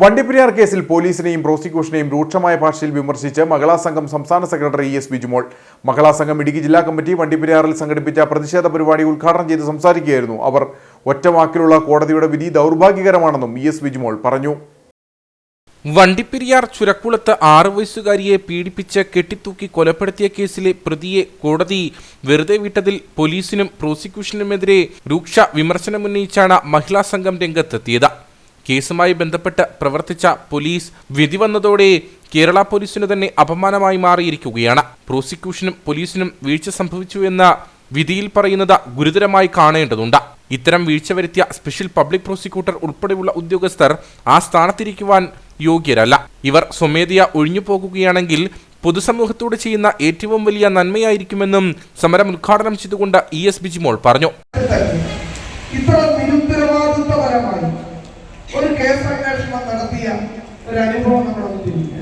വണ്ടിപ്പെരിയാർ കേസിൽ പോലീസിനെയും പ്രോസിക്യൂഷനെയും രൂക്ഷമായ ഭാഷയിൽ വിമർശിച്ച് മഹിളാ സംഘം സംസ്ഥാന സെക്രട്ടറി ഇ എസ് ബിജുമോൾ. മഹിളാ സംഘം ഇടുക്കി ജില്ലാ കമ്മിറ്റി വണ്ടിപ്പെരിയാറിൽ സംഘടിപ്പിച്ച പ്രതിഷേധ പരിപാടി ഉദ്ഘാടനം ചെയ്ത് സംസാരിക്കുകയായിരുന്നു അവർ. ഒറ്റവാക്കിലുള്ള കോടതിയുടെ വിധി ദൗർഭാഗ്യകരമാണെന്നും ഇ എസ് ബിജുമോൾ പറഞ്ഞു. വണ്ടിപ്പെരിയാർ ചുരക്കുളത്ത് ആറു വയസ്സുകാരിയെ പീഡിപ്പിച്ച് കെട്ടിത്തൂക്കി കൊലപ്പെടുത്തിയ കേസിലെ പ്രതിയെ കോടതി വെറുതെ വിട്ടതിൽ പോലീസിനും പ്രോസിക്യൂഷനുമെതിരെ രൂക്ഷ വിമർശനമുന്നയിച്ചാണ് മഹിളാ സംഘം രംഗത്തെത്തിയത്. കേസുമായി ബന്ധപ്പെട്ട് പ്രവർത്തിച്ച പോലീസ് വിധി വന്നതോടെ കേരള പോലീസിന് തന്നെ അപമാനമായി മാറിയിരിക്കുകയാണ്. പ്രോസിക്യൂഷനും പോലീസിനും വീഴ്ച സംഭവിച്ചു എന്ന വിധിയിൽ പറയുന്നത് ഗുരുതരമായി കാണേണ്ടതുണ്ട്. ഇത്തരം വീഴ്ച വരുത്തിയ സ്പെഷ്യൽ പബ്ലിക് പ്രോസിക്യൂട്ടർ ഉൾപ്പെടെയുള്ള ഉദ്യോഗസ്ഥർ ആ സ്ഥാനത്തിരിക്കുവാൻ യോഗ്യരല്ല. ഇവർ സ്വമേധയാ ഒഴിഞ്ഞു പോകുകയാണെങ്കിൽ പൊതുസമൂഹത്തോട് ചെയ്യുന്ന ഏറ്റവും വലിയ നന്മയായിരിക്കുമെന്നും സമരം ഉദ്ഘാടനം ചെയ്തുകൊണ്ട് ഇ എസ് ബിജിമോൾ പറഞ്ഞു. ഇത്ര നിരുത്തരവാദിത്വപരമായി ഒരു കേസന്വേഷണം നടത്തിയ ഒരു അനുഭവം നമ്മുടെ മുന്നിലില്ല.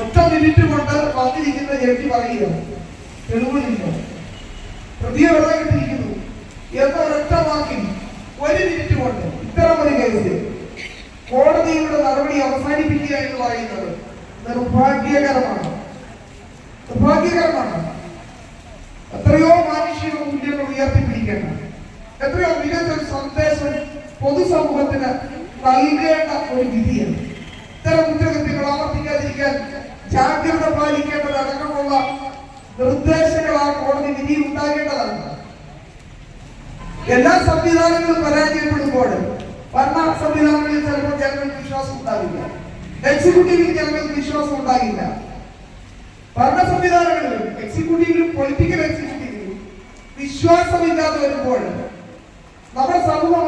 ഒറ്റ മിനിറ്റ് കൊണ്ട് വന്നിരിക്കുന്ന ജഡ്ജി പറയുക തെളിവുകളില്ല. പ്രതിയെ വെറുതെ കിട്ടിയിരിക്കുന്നു. എന്ന വാക്കിൽ ഒരു മിനിറ്റ് കൊണ്ട് ഇത്തരം ഒരു കേസിൽ കോടതിയുടെ നടപടി അവസാനിപ്പിക്കുക എന്ന് പറയുന്നത് നിർഭാഗ്യകരമാണ്. എത്രയോ മികച്ച ഒരു സന്ദേശം പൊതുസമൂഹത്തിന് നൽകേണ്ട ഒരു വിധിയാണ്. ഇത്തരം കുറ്റകൃത്യങ്ങൾ ആവർത്തിക്കാതിരിക്കാൻ ജാഗ്രത പാലിക്കേണ്ടത് അടക്കമുള്ള നിർദ്ദേശങ്ങൾ ആ കോടതി വിധി ഉണ്ടാകേണ്ടതാണ് എല്ലാ സംവിധാനങ്ങളും പരാജയപ്പെടുമ്പോൾ ഭരണ സംവിധാനങ്ങളിൽ ചിലപ്പോൾ ജനങ്ങൾക്ക് വിശ്വാസം ഉണ്ടാകില്ല എക്സിക്യൂട്ടീവിൽ ജനങ്ങൾക്ക് വിശ്വാസം ഉണ്ടാകില്ല. ഭരണ സംവിധാനങ്ങളിലും എക്സിക്യൂട്ടീവിലും പൊളിറ്റിക്കൽ എക്സിക്യൂട്ടീവിലും വിശ്വാസമില്ലാതെ വരുമ്പോൾ സമൂഹം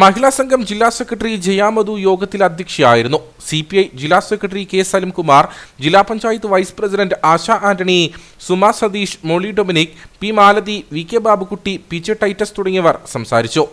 മഹിളാ സംഘം ജില്ലാ സെക്രട്ടറി ജയാമധു യോഗത്തിൽ അധ്യക്ഷയായിരുന്നു. സി പി ഐ ജില്ലാ സെക്രട്ടറി കെ സലിംകുമാർ ജില്ലാ panchayat vice president Asha Antony Suma Satheesh Molly Dominic P Malathi V K Babukkutty P J Titus തുടങ്ങിയവർ സംസാരിച്ചു.